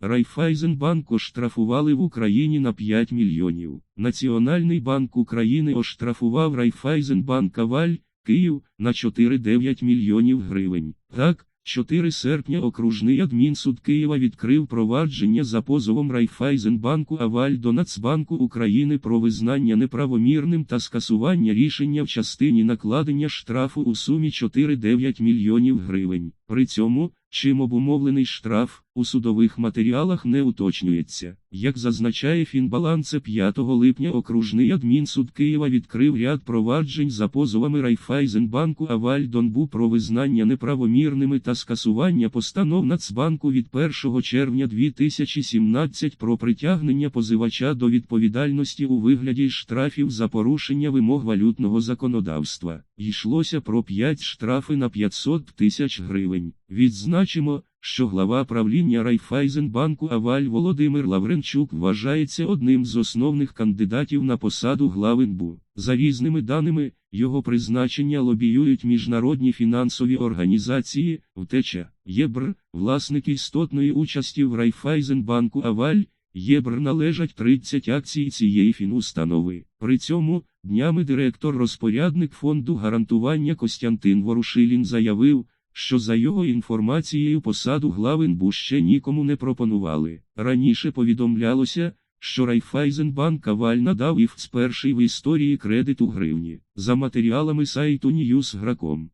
Райфайзенбанк оштрафували в Україні на 5 мільйонів. Національний банк України оштрафував Райфайзенбанк Аваль, Київ, на 4,9 мільйонів гривень. Так, 4 серпня окружний адмінсуд Києва відкрив провадження за позовом Райфайзенбанку Аваль до Нацбанку України про визнання неправомірним та скасування рішення в частині накладення штрафу у сумі 4,9 мільйонів гривень. При цьому, чим обумовлений штраф, у судових матеріалах не уточнюється. Як зазначає Фінбаланце 5 липня окружний адмінсуд Києва відкрив ряд проваджень за позовами Райфайзенбанку Аваль Донбу про визнання неправомірними та скасування постанов Нацбанку від 1 червня 2017 про притягнення позивача до відповідальності у вигляді штрафів за порушення вимог валютного законодавства. Йшлося про 5 штрафи на 500 тисяч гривень. Відзначимо, що глава правління Райфайзенбанку Аваль Володимир Лавренчук вважається одним з основних кандидатів на посаду глави НБУ. За різними даними, його призначення лобіюють міжнародні фінансові організації, втеча, ЄБР, власник істотної участі в Райфайзенбанку Аваль, ЄБР належать 30 акцій цієї фінустанови. При цьому, днями директор-розпорядник фонду гарантування Костянтин Ворушилін заявив, що за його інформацією посаду глави НБУ ще нікому не пропонували. Раніше повідомлялося, що Райфайзенбанк Аваль надав ІФЦ перший в історії кредит у гривні. За матеріалами сайту Newsgrakом.